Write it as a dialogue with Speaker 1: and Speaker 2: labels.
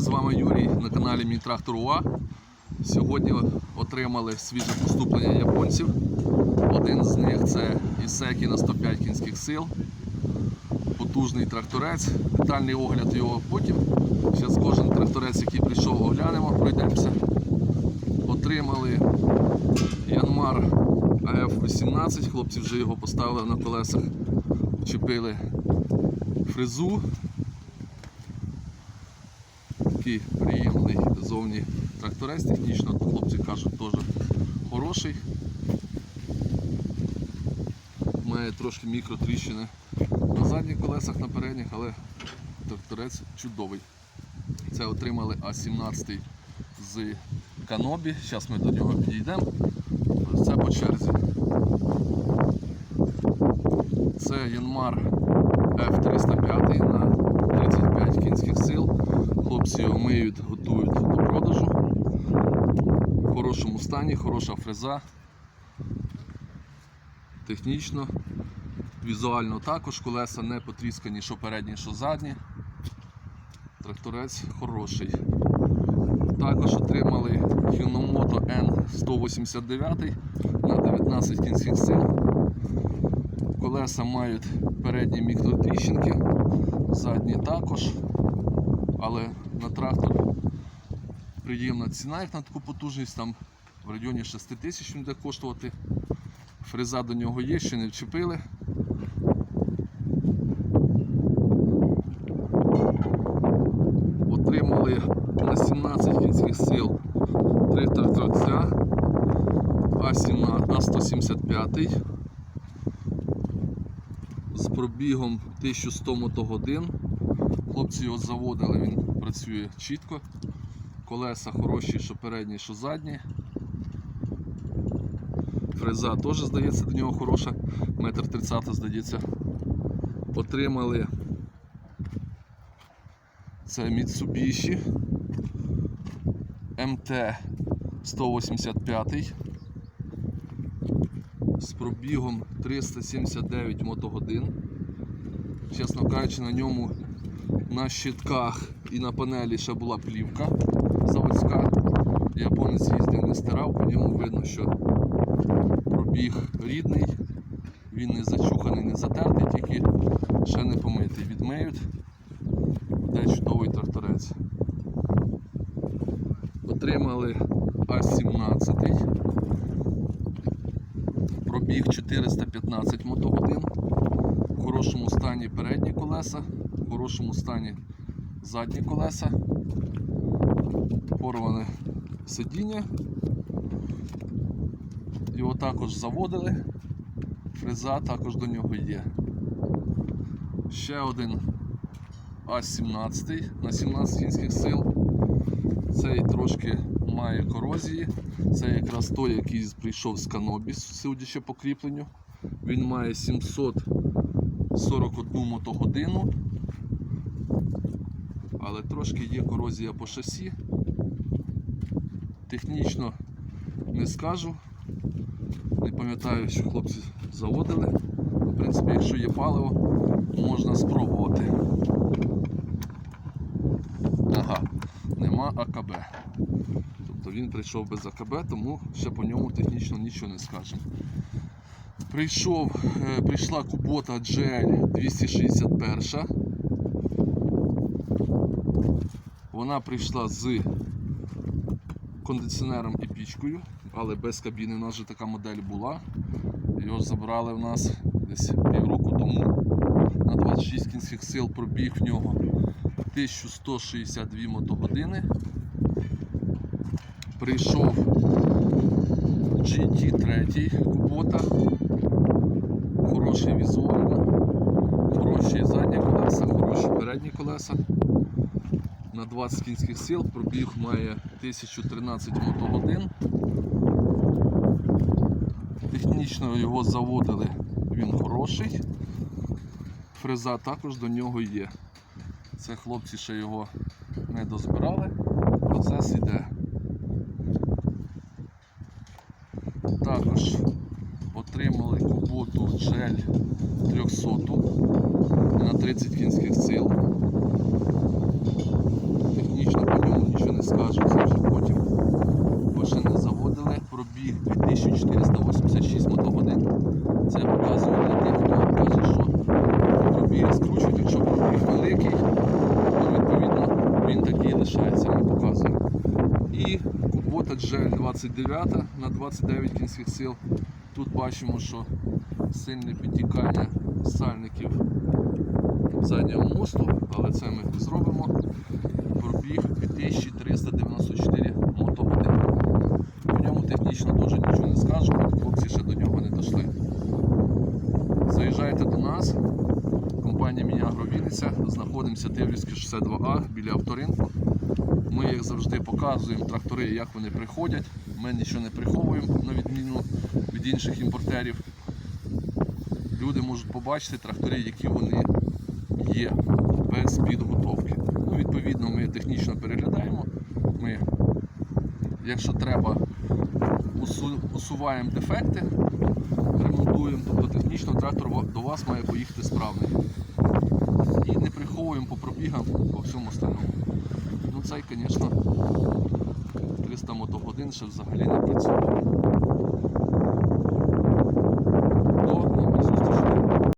Speaker 1: з вами Юрій на каналі Мій УА. Сьогодні отримали свіже поступлення японців. Один з них це Ісекі на 105 кінських сил. Потужний тракторець, детальний огляд його потім. Зараз кожен тракторець, який прийшов, оглянемо, пройдемося. Отримали Янмар АФ-18, хлопці вже його поставили на колесах, вчепили фрезу. Такий приємний зовні тракторець, технічно хлопці кажуть теж хороший. Має трошки мікротріщини на задніх колесах, на передніх, але тракторець чудовий. Це отримали А17 з Канобі. Зараз ми до нього підійдемо. Це по черзі. Це Янмар F305 на 35 кінських сил. Хлопці його миють, готують до продажу. В хорошому стані, хороша фреза. Технічно, візуально також, колеса не потріскані, що передні, що задні. Тракторець хороший. Також отримали Hinomoto N189 на 19 кінських сил. Колеса мають передні мікротріщинки, задні також. Але на трактор приємна ціна, як на таку потужність, там в районі 6 тисяч буде коштувати. Фреза до нього є, ще не вчепили. Отримали на 17 кінських сил три тракторця А17, А175 з пробігом 1100 мотогодин. Хлопці його заводили, він працює чітко. Колеса хороші, що передні, що задні. Фреза теж здається до нього хороша, метр тридцята здається. Отримали це Mitsubishi МТ 185 з пробігом 379 мотогодин. Чесно кажучи, на ньому на щитках і на панелі ще була плівка заводська. Японець їздив, не стирав, по ньому видно, що пробіг рідний, він не зачуханий, не затертий, тільки ще не помитий. Відмиють. Де чудовий тракторець. Отримали А17. Пробіг 415 мотогодин. В хорошому стані передні колеса, хорошому стані задні колеса. Порване сидіння. Його також заводили. Фреза також до нього є. Ще один А17 на 17 кінських сил. Цей трошки має корозії. Це якраз той, який прийшов з Канобі, судячи по кріпленню. Він має 741 мотогодину. Але трошки є корозія по шасі. Технічно не скажу. Не пам'ятаю, що хлопці заводили. В принципі, якщо є паливо, можна спробувати. Ага, нема АКБ. Тобто він прийшов без АКБ, тому ще по ньому технічно нічого не скажемо. Прийшов, е, прийшла Кубота GL 261. Вона прийшла з кондиціонером і пічкою, але без кабіни. У нас вже така модель була. Його забрали в нас десь півроку тому. На 26 кінських сил пробіг в нього 1162 мотогодини. Прийшов GT3 Кубота. Хороший візуально, хороші задні колеса, хороші передні колеса. На 20 кінських сил пробіг має 1013 мотогодин. Технічно його заводили, він хороший. Фреза також до нього є. Це хлопці ще його не дозбирали. Процес іде. Також отримали куботу джель 300 на 30 кінських сил. скажу, це потім машини заводили, пробіг 2486 мотогодин. Це показує для тих, хто каже, що пробіг скручують, якщо пробіг великий, то відповідно він такий лишається, ми показуємо. І кубота GL 29 на 29 кінських сил. Тут бачимо, що сильне підтікання сальників заднього мосту, але це ми зробимо. Пробіг 2394 мотогодини. По ньому технічно теж нічого не скажу, бо хлопці ще до нього не дійшли. Заїжджайте до нас. Компанія Мінягро Вінниця. Знаходимося Тиврівське 62А біля авторинку. Ми, як завжди, показуємо трактори, як вони приходять. Ми нічого не приховуємо, на відміну від інших імпортерів. Люди можуть побачити трактори, які вони є без підготовки. Відповідно, ми технічно переглядаємо. Ми, якщо треба, усу- усуваємо дефекти, ремонтуємо, тобто технічно трактор до вас має поїхати справний. І не приховуємо по пробігам по всьому остальному. Ну цей, звісно, 300 мотогодин ще взагалі не працює.